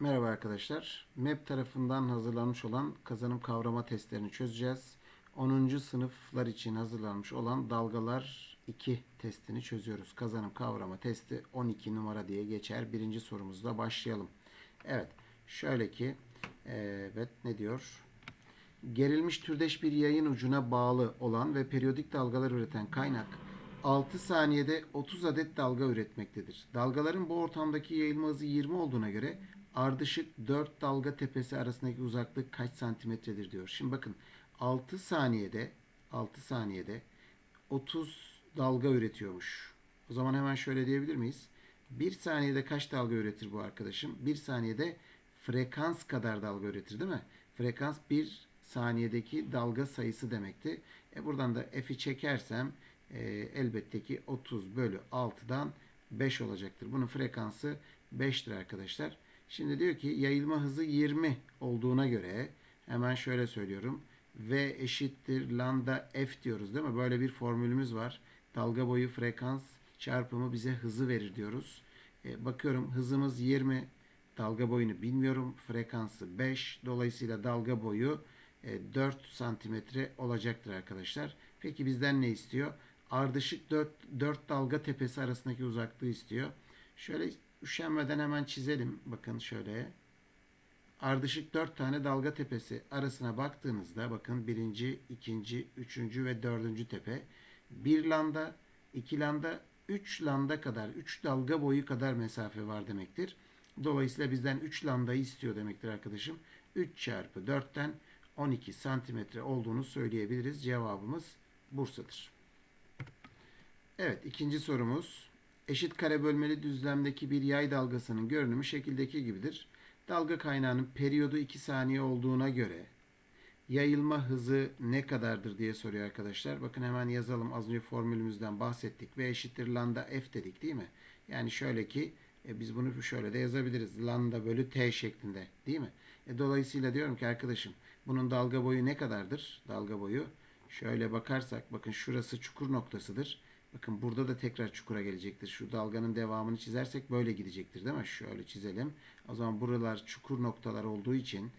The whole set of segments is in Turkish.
Merhaba arkadaşlar. MEP tarafından hazırlanmış olan kazanım kavrama testlerini çözeceğiz. 10. sınıflar için hazırlanmış olan dalgalar 2 testini çözüyoruz. Kazanım kavrama testi 12 numara diye geçer. Birinci sorumuzla başlayalım. Evet. Şöyle ki evet ne diyor? Gerilmiş türdeş bir yayın ucuna bağlı olan ve periyodik dalgalar üreten kaynak 6 saniyede 30 adet dalga üretmektedir. Dalgaların bu ortamdaki yayılma hızı 20 olduğuna göre ardışık 4 dalga tepesi arasındaki uzaklık kaç santimetredir diyor. Şimdi bakın 6 saniyede 6 saniyede 30 dalga üretiyormuş. O zaman hemen şöyle diyebilir miyiz? 1 saniyede kaç dalga üretir bu arkadaşım? 1 saniyede frekans kadar dalga üretir değil mi? Frekans 1 saniyedeki dalga sayısı demekti. E buradan da f'i çekersem e, elbette ki 30 bölü 6'dan 5 olacaktır. Bunun frekansı 5'tir arkadaşlar. Şimdi diyor ki yayılma hızı 20 olduğuna göre hemen şöyle söylüyorum. V eşittir lambda f diyoruz değil mi? Böyle bir formülümüz var. Dalga boyu frekans çarpımı bize hızı verir diyoruz. E, bakıyorum hızımız 20. Dalga boyunu bilmiyorum. Frekansı 5. Dolayısıyla dalga boyu e, 4 santimetre olacaktır arkadaşlar. Peki bizden ne istiyor? Ardışık 4, 4 dalga tepesi arasındaki uzaklığı istiyor. Şöyle üşenmeden hemen çizelim. Bakın şöyle. Ardışık 4 tane dalga tepesi arasına baktığınızda bakın birinci, ikinci, üçüncü ve dördüncü tepe. Bir landa, iki landa, üç landa kadar, üç dalga boyu kadar mesafe var demektir. Dolayısıyla bizden 3 landayı istiyor demektir arkadaşım. 3 çarpı 4'ten 12 santimetre olduğunu söyleyebiliriz. Cevabımız Bursa'dır. Evet ikinci sorumuz. Eşit kare bölmeli düzlemdeki bir yay dalgasının görünümü şekildeki gibidir. Dalga kaynağının periyodu 2 saniye olduğuna göre yayılma hızı ne kadardır diye soruyor arkadaşlar. Bakın hemen yazalım. Az önce formülümüzden bahsettik. V eşittir lambda f dedik değil mi? Yani şöyle ki e, biz bunu şöyle de yazabiliriz. Lambda bölü t şeklinde değil mi? E, dolayısıyla diyorum ki arkadaşım bunun dalga boyu ne kadardır? Dalga boyu şöyle bakarsak bakın şurası çukur noktasıdır. Bakın burada da tekrar çukura gelecektir. Şu dalganın devamını çizersek böyle gidecektir değil mi? Şöyle çizelim. O zaman buralar çukur noktalar olduğu için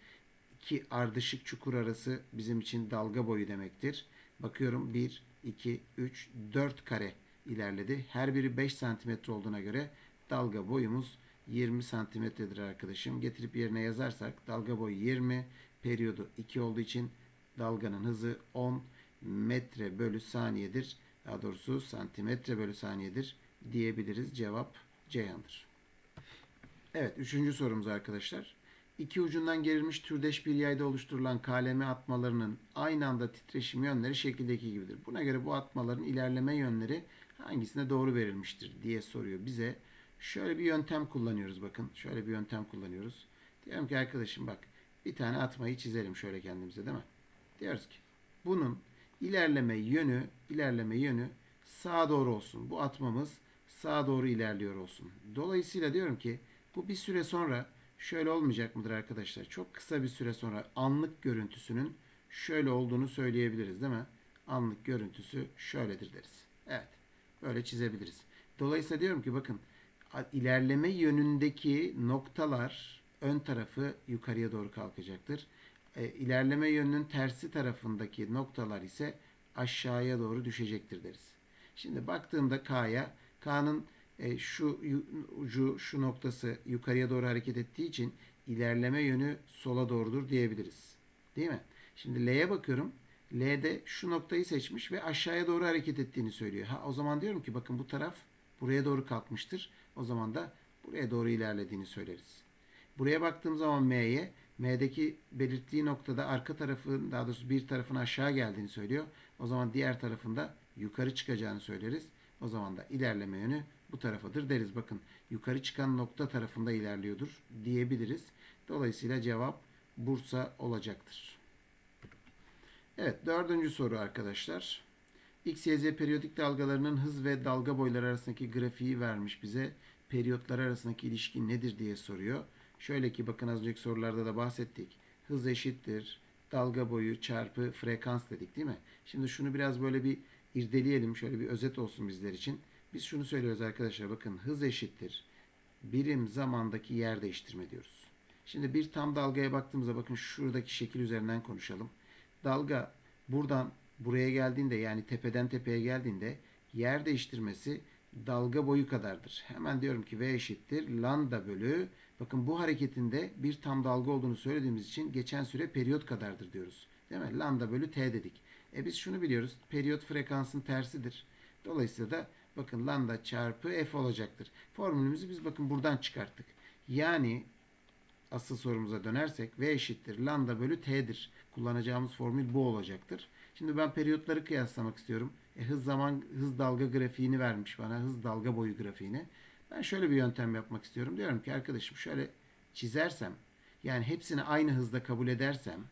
iki ardışık çukur arası bizim için dalga boyu demektir. Bakıyorum 1, 2, 3, 4 kare ilerledi. Her biri 5 santimetre olduğuna göre dalga boyumuz 20 santimetredir arkadaşım. Getirip yerine yazarsak dalga boyu 20, periyodu 2 olduğu için dalganın hızı 10 metre bölü saniyedir daha doğrusu santimetre bölü saniyedir diyebiliriz. Cevap Ceyhan'dır. Evet, üçüncü sorumuz arkadaşlar. İki ucundan gerilmiş türdeş bir yayda oluşturulan kaleme atmalarının aynı anda titreşim yönleri şekildeki gibidir. Buna göre bu atmaların ilerleme yönleri hangisine doğru verilmiştir diye soruyor bize. Şöyle bir yöntem kullanıyoruz bakın. Şöyle bir yöntem kullanıyoruz. Diyorum ki arkadaşım bak bir tane atmayı çizelim şöyle kendimize değil mi? Diyoruz ki bunun ilerleme yönü ilerleme yönü sağa doğru olsun. Bu atmamız sağa doğru ilerliyor olsun. Dolayısıyla diyorum ki bu bir süre sonra şöyle olmayacak mıdır arkadaşlar? Çok kısa bir süre sonra anlık görüntüsünün şöyle olduğunu söyleyebiliriz değil mi? Anlık görüntüsü şöyledir deriz. Evet. Böyle çizebiliriz. Dolayısıyla diyorum ki bakın ilerleme yönündeki noktalar ön tarafı yukarıya doğru kalkacaktır. E, ilerleme yönünün tersi tarafındaki noktalar ise aşağıya doğru düşecektir deriz. Şimdi baktığımda K'ya K'nın e, şu ucu şu noktası yukarıya doğru hareket ettiği için ilerleme yönü sola doğrudur diyebiliriz. Değil mi? Şimdi L'ye bakıyorum. L'de şu noktayı seçmiş ve aşağıya doğru hareket ettiğini söylüyor. Ha o zaman diyorum ki bakın bu taraf buraya doğru kalkmıştır. O zaman da buraya doğru ilerlediğini söyleriz. Buraya baktığım zaman M'ye M'deki belirttiği noktada arka tarafın daha doğrusu bir tarafın aşağı geldiğini söylüyor. O zaman diğer tarafında yukarı çıkacağını söyleriz. O zaman da ilerleme yönü bu tarafadır deriz. Bakın yukarı çıkan nokta tarafında ilerliyordur diyebiliriz. Dolayısıyla cevap Bursa olacaktır. Evet dördüncü soru arkadaşlar. X, Y, Z periyodik dalgalarının hız ve dalga boyları arasındaki grafiği vermiş bize. Periyotlar arasındaki ilişki nedir diye soruyor. Şöyle ki bakın az önceki sorularda da bahsettik. Hız eşittir. Dalga boyu çarpı frekans dedik değil mi? Şimdi şunu biraz böyle bir irdeleyelim. Şöyle bir özet olsun bizler için. Biz şunu söylüyoruz arkadaşlar. Bakın hız eşittir. Birim zamandaki yer değiştirme diyoruz. Şimdi bir tam dalgaya baktığımızda bakın şuradaki şekil üzerinden konuşalım. Dalga buradan buraya geldiğinde yani tepeden tepeye geldiğinde yer değiştirmesi dalga boyu kadardır. Hemen diyorum ki V eşittir lambda bölü bakın bu hareketinde bir tam dalga olduğunu söylediğimiz için geçen süre periyot kadardır diyoruz. Değil mi? Lambda bölü T dedik. E biz şunu biliyoruz. Periyot frekansın tersidir. Dolayısıyla da bakın lambda çarpı F olacaktır. Formülümüzü biz bakın buradan çıkarttık. Yani asıl sorumuza dönersek V eşittir lambda bölü T'dir. Kullanacağımız formül bu olacaktır. Şimdi ben periyotları kıyaslamak istiyorum. E, hız zaman hız dalga grafiğini vermiş bana. Hız dalga boyu grafiğini. Ben şöyle bir yöntem yapmak istiyorum. Diyorum ki arkadaşım şöyle çizersem yani hepsini aynı hızda kabul edersem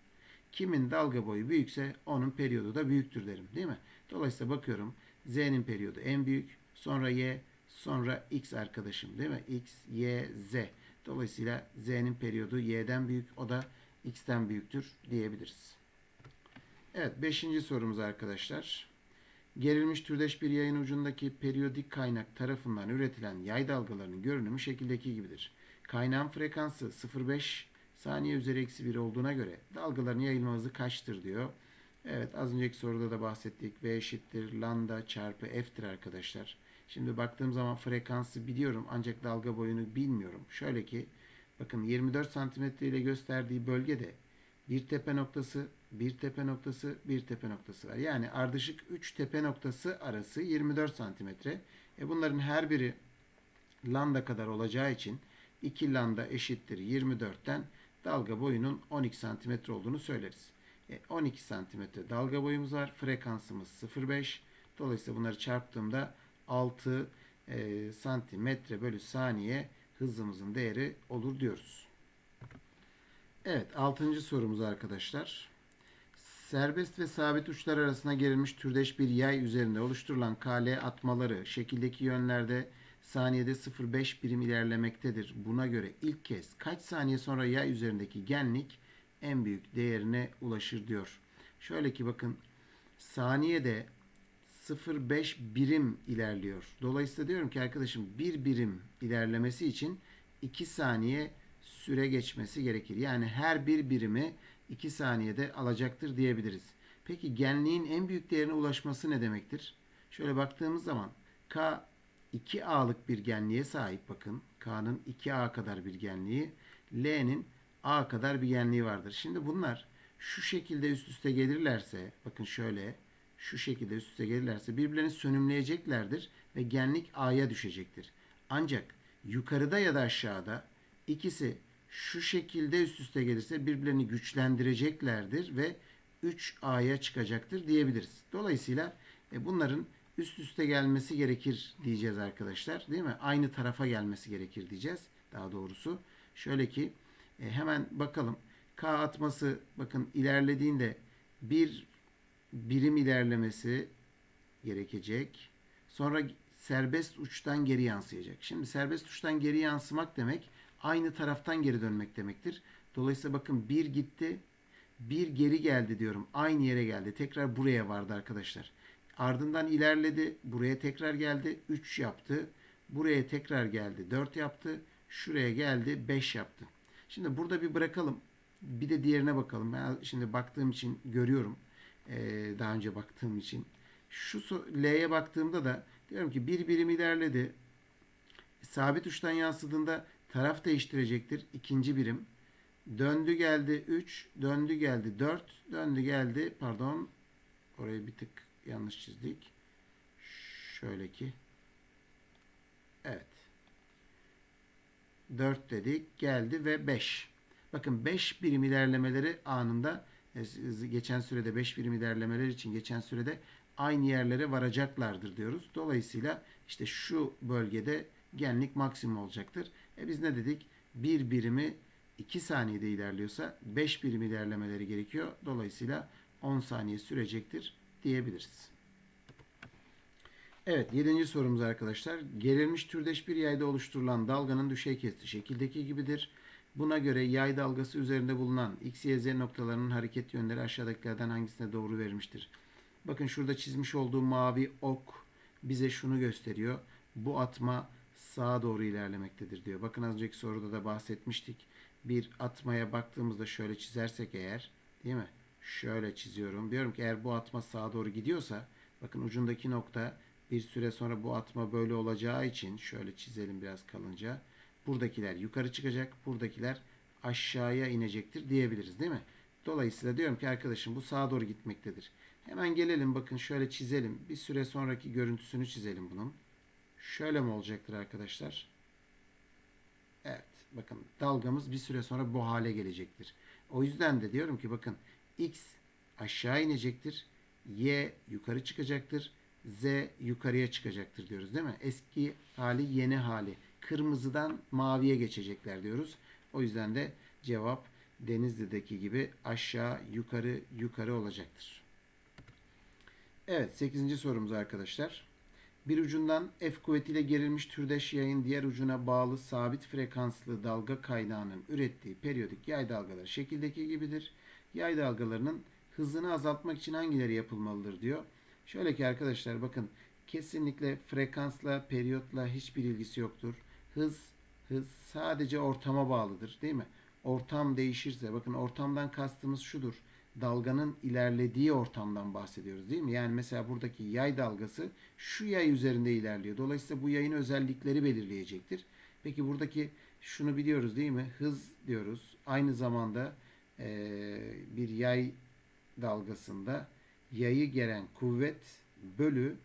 kimin dalga boyu büyükse onun periyodu da büyüktür derim. Değil mi? Dolayısıyla bakıyorum Z'nin periyodu en büyük. Sonra Y. Sonra X arkadaşım. Değil mi? X, Y, Z. Dolayısıyla Z'nin periyodu Y'den büyük. O da X'ten büyüktür diyebiliriz. Evet. Beşinci sorumuz arkadaşlar. Gerilmiş türdeş bir yayın ucundaki periyodik kaynak tarafından üretilen yay dalgalarının görünümü şekildeki gibidir. Kaynağın frekansı 0,5 saniye üzeri eksi 1 olduğuna göre dalgaların yayılma hızı kaçtır diyor. Evet az önceki soruda da bahsettik. V eşittir lambda çarpı f'tir arkadaşlar. Şimdi baktığım zaman frekansı biliyorum ancak dalga boyunu bilmiyorum. Şöyle ki bakın 24 santimetre ile gösterdiği bölgede bir tepe noktası, bir tepe noktası, bir tepe noktası var. Yani ardışık 3 tepe noktası arası 24 santimetre. E bunların her biri lambda kadar olacağı için 2 lambda eşittir 24'ten dalga boyunun 12 santimetre olduğunu söyleriz. E 12 santimetre dalga boyumuz var. Frekansımız 0,5. Dolayısıyla bunları çarptığımda 6 e, santimetre bölü saniye hızımızın değeri olur diyoruz. Evet, altıncı sorumuz arkadaşlar. Serbest ve sabit uçlar arasına gerilmiş türdeş bir yay üzerinde oluşturulan KL atmaları şekildeki yönlerde saniyede 0,5 birim ilerlemektedir. Buna göre ilk kez kaç saniye sonra yay üzerindeki genlik en büyük değerine ulaşır diyor. Şöyle ki bakın saniyede 0,5 birim ilerliyor. Dolayısıyla diyorum ki arkadaşım bir birim ilerlemesi için 2 saniye süre geçmesi gerekir. Yani her bir birimi 2 saniyede alacaktır diyebiliriz. Peki genliğin en büyük değerine ulaşması ne demektir? Şöyle baktığımız zaman K 2A'lık bir genliğe sahip bakın. K'nın 2A kadar bir genliği, L'nin A kadar bir genliği vardır. Şimdi bunlar şu şekilde üst üste gelirlerse, bakın şöyle, şu şekilde üst üste gelirlerse birbirlerini sönümleyeceklerdir ve genlik A'ya düşecektir. Ancak yukarıda ya da aşağıda ikisi şu şekilde üst üste gelirse birbirlerini güçlendireceklerdir ve 3A'ya çıkacaktır diyebiliriz. Dolayısıyla e, bunların üst üste gelmesi gerekir diyeceğiz arkadaşlar. Değil mi? Aynı tarafa gelmesi gerekir diyeceğiz. Daha doğrusu şöyle ki e, hemen bakalım. K atması bakın ilerlediğinde bir birim ilerlemesi gerekecek. Sonra serbest uçtan geri yansıyacak. Şimdi serbest uçtan geri yansımak demek aynı taraftan geri dönmek demektir. Dolayısıyla bakın bir gitti, bir geri geldi diyorum. Aynı yere geldi. Tekrar buraya vardı arkadaşlar. Ardından ilerledi. Buraya tekrar geldi. 3 yaptı. Buraya tekrar geldi. 4 yaptı. Şuraya geldi. 5 yaptı. Şimdi burada bir bırakalım. Bir de diğerine bakalım. Ben şimdi baktığım için görüyorum. Ee, daha önce baktığım için. Şu L'ye baktığımda da diyorum ki bir birim ilerledi. Sabit uçtan yansıdığında taraf değiştirecektir. İkinci birim. Döndü geldi 3, döndü geldi 4, döndü geldi pardon orayı bir tık yanlış çizdik. Şöyle ki evet 4 dedik geldi ve 5. Bakın 5 birim ilerlemeleri anında e, geçen sürede 5 birim ilerlemeler için geçen sürede aynı yerlere varacaklardır diyoruz. Dolayısıyla işte şu bölgede genlik maksimum olacaktır. E biz ne dedik? Bir birimi 2 saniyede ilerliyorsa 5 birim ilerlemeleri gerekiyor. Dolayısıyla 10 saniye sürecektir diyebiliriz. Evet 7. sorumuz arkadaşlar. Gerilmiş türdeş bir yayda oluşturulan dalganın düşey kesti şekildeki gibidir. Buna göre yay dalgası üzerinde bulunan x, y, z noktalarının hareket yönleri aşağıdakilerden hangisine doğru verilmiştir? Bakın şurada çizmiş olduğum mavi ok bize şunu gösteriyor. Bu atma sağa doğru ilerlemektedir diyor. Bakın az önceki soruda da bahsetmiştik. Bir atmaya baktığımızda şöyle çizersek eğer değil mi? Şöyle çiziyorum. Diyorum ki eğer bu atma sağa doğru gidiyorsa bakın ucundaki nokta bir süre sonra bu atma böyle olacağı için şöyle çizelim biraz kalınca. Buradakiler yukarı çıkacak. Buradakiler aşağıya inecektir diyebiliriz değil mi? Dolayısıyla diyorum ki arkadaşım bu sağa doğru gitmektedir. Hemen gelelim bakın şöyle çizelim. Bir süre sonraki görüntüsünü çizelim bunun. Şöyle mi olacaktır arkadaşlar? Evet. Bakın dalgamız bir süre sonra bu hale gelecektir. O yüzden de diyorum ki bakın x aşağı inecektir. Y yukarı çıkacaktır. Z yukarıya çıkacaktır diyoruz değil mi? Eski hali yeni hali. Kırmızıdan maviye geçecekler diyoruz. O yüzden de cevap Denizli'deki gibi aşağı yukarı yukarı olacaktır. Evet 8. sorumuz arkadaşlar. Bir ucundan F kuvvetiyle gerilmiş türdeş yayın diğer ucuna bağlı sabit frekanslı dalga kaynağının ürettiği periyodik yay dalgaları şekildeki gibidir. Yay dalgalarının hızını azaltmak için hangileri yapılmalıdır diyor. Şöyle ki arkadaşlar bakın kesinlikle frekansla, periyotla hiçbir ilgisi yoktur. Hız, hız sadece ortama bağlıdır değil mi? Ortam değişirse bakın ortamdan kastımız şudur. Dalganın ilerlediği ortamdan bahsediyoruz değil mi? Yani mesela buradaki yay dalgası şu yay üzerinde ilerliyor. Dolayısıyla bu yayın özellikleri belirleyecektir. Peki buradaki şunu biliyoruz değil mi? Hız diyoruz. Aynı zamanda eee, bir yay dalgasında yayı gelen kuvvet bölü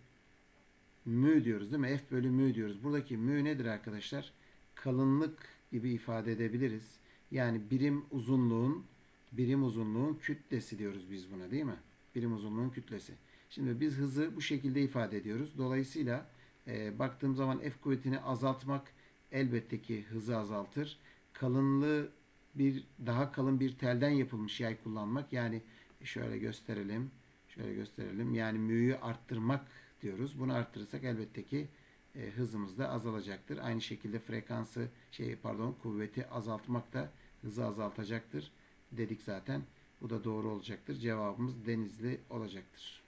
mü diyoruz değil mi? F bölü mü diyoruz. Buradaki mü nedir arkadaşlar? Kalınlık gibi ifade edebiliriz. Yani birim uzunluğun birim uzunluğun kütlesi diyoruz biz buna değil mi? Birim uzunluğun kütlesi. Şimdi biz hızı bu şekilde ifade ediyoruz. Dolayısıyla e, baktığım zaman F kuvvetini azaltmak elbette ki hızı azaltır. Kalınlığı bir daha kalın bir telden yapılmış yay kullanmak yani şöyle gösterelim. Şöyle gösterelim. Yani mü'yü arttırmak diyoruz. Bunu arttırırsak elbette ki e, hızımız da azalacaktır. Aynı şekilde frekansı şey pardon kuvveti azaltmak da hızı azaltacaktır dedik zaten. Bu da doğru olacaktır. Cevabımız Denizli olacaktır.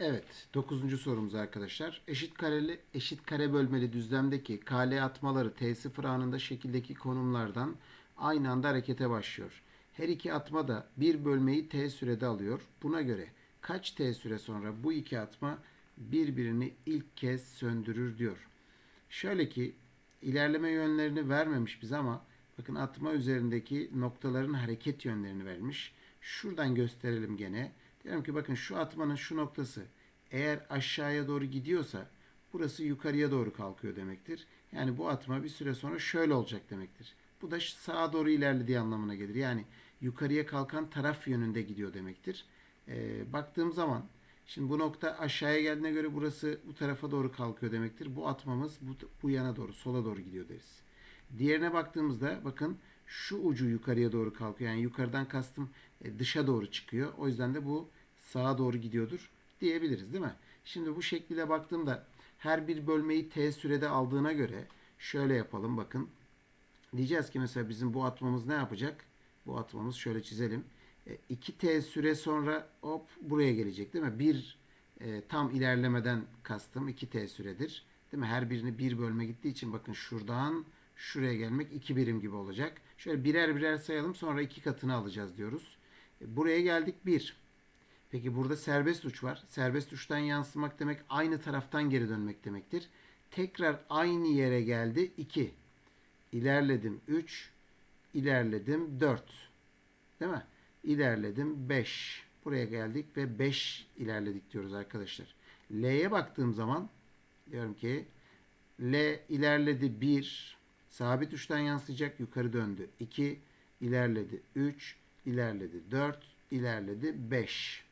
Evet, dokuzuncu sorumuz arkadaşlar. Eşit kareli, eşit kare bölmeli düzlemdeki kale atmaları T0 anında şekildeki konumlardan aynı anda harekete başlıyor. Her iki atma da bir bölmeyi T sürede alıyor. Buna göre kaç T süre sonra bu iki atma birbirini ilk kez söndürür diyor. Şöyle ki ilerleme yönlerini vermemiş bize ama bakın atma üzerindeki noktaların hareket yönlerini vermiş. Şuradan gösterelim gene. Diyorum ki bakın şu atmanın şu noktası eğer aşağıya doğru gidiyorsa burası yukarıya doğru kalkıyor demektir. Yani bu atma bir süre sonra şöyle olacak demektir. Bu da sağa doğru ilerlediği anlamına gelir. Yani yukarıya kalkan taraf yönünde gidiyor demektir. Ee, baktığım zaman şimdi bu nokta aşağıya geldiğine göre burası bu tarafa doğru kalkıyor demektir. Bu atmamız bu, bu yana doğru sola doğru gidiyor deriz. Diğerine baktığımızda bakın şu ucu yukarıya doğru kalkıyor. Yani yukarıdan kastım e, dışa doğru çıkıyor. O yüzden de bu sağa doğru gidiyordur diyebiliriz değil mi? Şimdi bu şekliyle baktığımda her bir bölmeyi t sürede aldığına göre şöyle yapalım bakın. Diyeceğiz ki mesela bizim bu atmamız ne yapacak? Bu atmamız şöyle çizelim. 2t süre sonra hop buraya gelecek değil mi? Bir e, tam ilerlemeden kastım 2t süredir. Değil mi? Her birini bir bölme gittiği için bakın şuradan şuraya gelmek 2 birim gibi olacak. Şöyle birer birer sayalım sonra iki katını alacağız diyoruz. E, buraya geldik 1. Peki burada serbest uç var. Serbest uçtan yansımak demek aynı taraftan geri dönmek demektir. Tekrar aynı yere geldi 2. İlerledim 3. İlerledim 4. Değil mi? İlerledim 5. Buraya geldik ve 5 ilerledik diyoruz arkadaşlar. L'ye baktığım zaman diyorum ki L ilerledi 1. Sabit uçtan yansıyacak yukarı döndü. 2 ilerledi 3 ilerledi 4 ilerledi 5.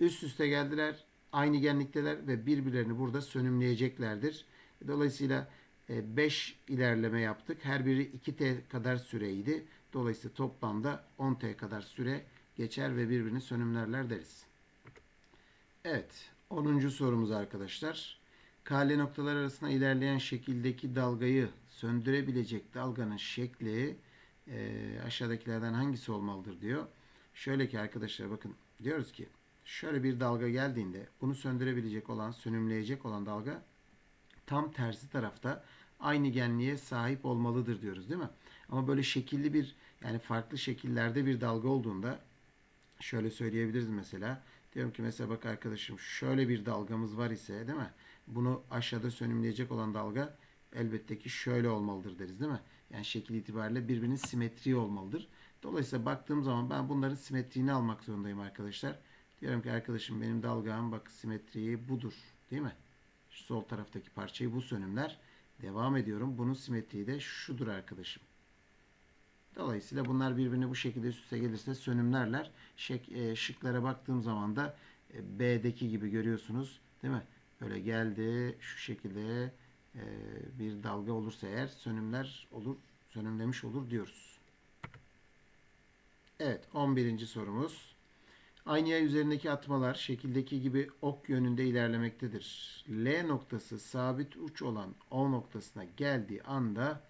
Üst üste geldiler. Aynı genlikteler ve birbirlerini burada sönümleyeceklerdir. Dolayısıyla 5 ilerleme yaptık. Her biri 2t kadar süreydi. Dolayısıyla toplamda 10t kadar süre geçer ve birbirini sönümlerler deriz. Evet. 10. sorumuz arkadaşlar. Kale noktalar arasında ilerleyen şekildeki dalgayı söndürebilecek dalganın şekli e, aşağıdakilerden hangisi olmalıdır diyor. Şöyle ki arkadaşlar bakın diyoruz ki şöyle bir dalga geldiğinde bunu söndürebilecek olan, sönümleyecek olan dalga tam tersi tarafta aynı genliğe sahip olmalıdır diyoruz değil mi? Ama böyle şekilli bir yani farklı şekillerde bir dalga olduğunda şöyle söyleyebiliriz mesela. Diyorum ki mesela bak arkadaşım şöyle bir dalgamız var ise değil mi? Bunu aşağıda sönümleyecek olan dalga elbette ki şöyle olmalıdır deriz değil mi? Yani şekil itibariyle birbirinin simetriği olmalıdır. Dolayısıyla baktığım zaman ben bunların simetriğini almak zorundayım arkadaşlar. Diyorum ki arkadaşım benim dalgam bak simetriği budur değil mi? Şu sol taraftaki parçayı bu sönümler. Devam ediyorum. Bunun simetriği de şudur arkadaşım. Dolayısıyla bunlar birbirine bu şekilde üst üste gelirse sönümlerler. Şek, e, şıklara baktığım zaman da e, B'deki gibi görüyorsunuz. Değil mi? Böyle geldi şu şekilde e, bir dalga olursa eğer sönümler olur, sönümlemiş olur diyoruz. Evet 11. sorumuz. Aynı yay üzerindeki atmalar şekildeki gibi ok yönünde ilerlemektedir. L noktası sabit uç olan O noktasına geldiği anda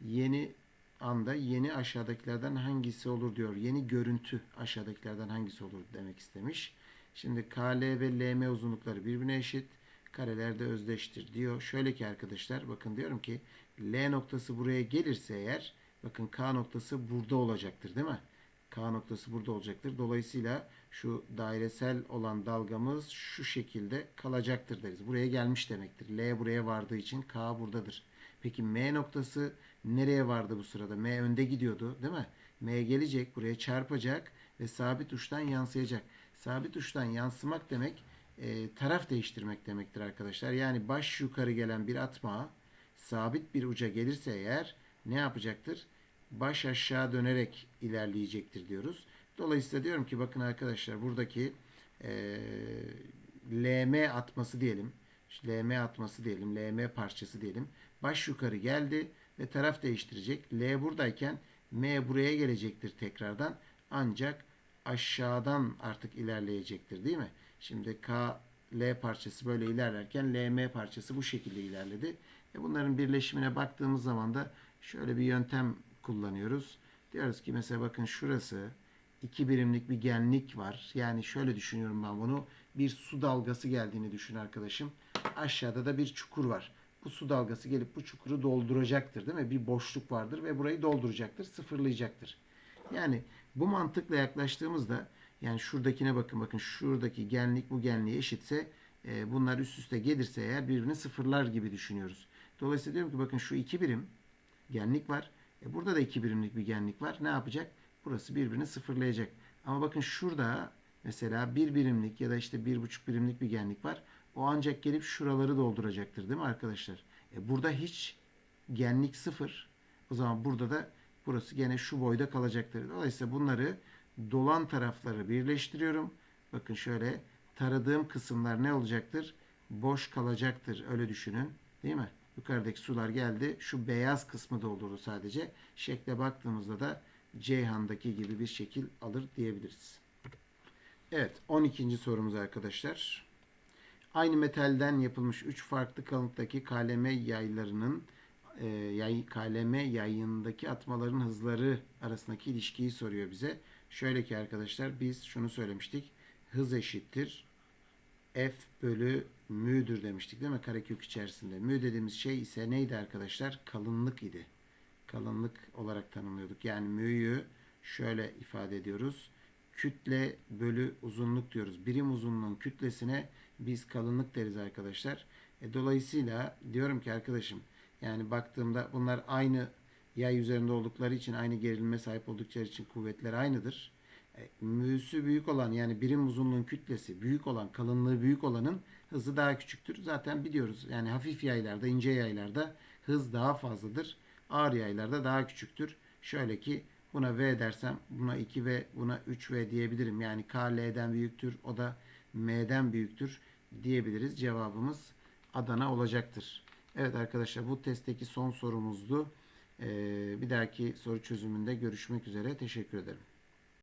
yeni anda yeni aşağıdakilerden hangisi olur diyor. Yeni görüntü aşağıdakilerden hangisi olur demek istemiş. Şimdi KL ve LM uzunlukları birbirine eşit. Kareler de özdeştir diyor. Şöyle ki arkadaşlar bakın diyorum ki L noktası buraya gelirse eğer bakın K noktası burada olacaktır değil mi? K noktası burada olacaktır. Dolayısıyla şu dairesel olan dalgamız şu şekilde kalacaktır deriz. Buraya gelmiş demektir. L buraya vardığı için K buradadır. Peki M noktası nereye vardı bu sırada? M önde gidiyordu değil mi? M gelecek buraya çarpacak ve sabit uçtan yansıyacak. Sabit uçtan yansımak demek e, taraf değiştirmek demektir arkadaşlar. Yani baş yukarı gelen bir atma sabit bir uca gelirse eğer ne yapacaktır? Baş aşağı dönerek ilerleyecektir diyoruz. Dolayısıyla diyorum ki bakın arkadaşlar buradaki e, LM atması diyelim. LM atması diyelim. LM parçası diyelim. Baş yukarı geldi ve taraf değiştirecek. L buradayken M buraya gelecektir tekrardan. Ancak aşağıdan artık ilerleyecektir değil mi? Şimdi K L parçası böyle ilerlerken LM parçası bu şekilde ilerledi. E bunların birleşimine baktığımız zaman da şöyle bir yöntem kullanıyoruz. Diyoruz ki mesela bakın şurası iki birimlik bir genlik var. Yani şöyle düşünüyorum ben bunu. Bir su dalgası geldiğini düşün arkadaşım. Aşağıda da bir çukur var. Bu su dalgası gelip bu çukuru dolduracaktır değil mi? Bir boşluk vardır ve burayı dolduracaktır, sıfırlayacaktır. Yani bu mantıkla yaklaştığımızda yani şuradakine bakın bakın şuradaki genlik bu genliğe eşitse e, bunlar üst üste gelirse eğer birbirini sıfırlar gibi düşünüyoruz. Dolayısıyla diyorum ki bakın şu iki birim genlik var. E, burada da iki birimlik bir genlik var. Ne yapacak? Burası birbirini sıfırlayacak. Ama bakın şurada mesela bir birimlik ya da işte bir buçuk birimlik bir genlik var. O ancak gelip şuraları dolduracaktır değil mi arkadaşlar? E, burada hiç genlik sıfır. O zaman burada da burası gene şu boyda kalacaktır. Dolayısıyla bunları dolan tarafları birleştiriyorum. Bakın şöyle taradığım kısımlar ne olacaktır? Boş kalacaktır. Öyle düşünün. Değil mi? Yukarıdaki sular geldi. Şu beyaz kısmı doldurdu sadece. Şekle baktığımızda da Ceyhan'daki gibi bir şekil alır diyebiliriz. Evet 12. sorumuz arkadaşlar. Aynı metalden yapılmış 3 farklı kalınlıktaki kaleme yaylarının e, yay, kaleme yayındaki atmaların hızları arasındaki ilişkiyi soruyor bize. Şöyle ki arkadaşlar biz şunu söylemiştik. Hız eşittir. F bölü mü'dür demiştik değil mi? Karekök içerisinde. Mü dediğimiz şey ise neydi arkadaşlar? Kalınlık idi. Kalınlık olarak tanımlıyorduk. Yani mü'yü şöyle ifade ediyoruz. Kütle bölü uzunluk diyoruz. Birim uzunluğun kütlesine biz kalınlık deriz arkadaşlar. E, dolayısıyla diyorum ki arkadaşım yani baktığımda bunlar aynı yay üzerinde oldukları için aynı gerilime sahip oldukları için kuvvetler aynıdır. E, büyük olan yani birim uzunluğun kütlesi büyük olan kalınlığı büyük olanın hızı daha küçüktür. Zaten biliyoruz yani hafif yaylarda ince yaylarda hız daha fazladır. Ağır yaylarda daha küçüktür. Şöyle ki buna V dersem buna 2V buna 3V diyebilirim. Yani K L'den büyüktür o da M'den büyüktür diyebiliriz. Cevabımız Adana olacaktır. Evet arkadaşlar bu testteki son sorumuzdu. Ee, bir dahaki soru çözümünde görüşmek üzere. Teşekkür ederim.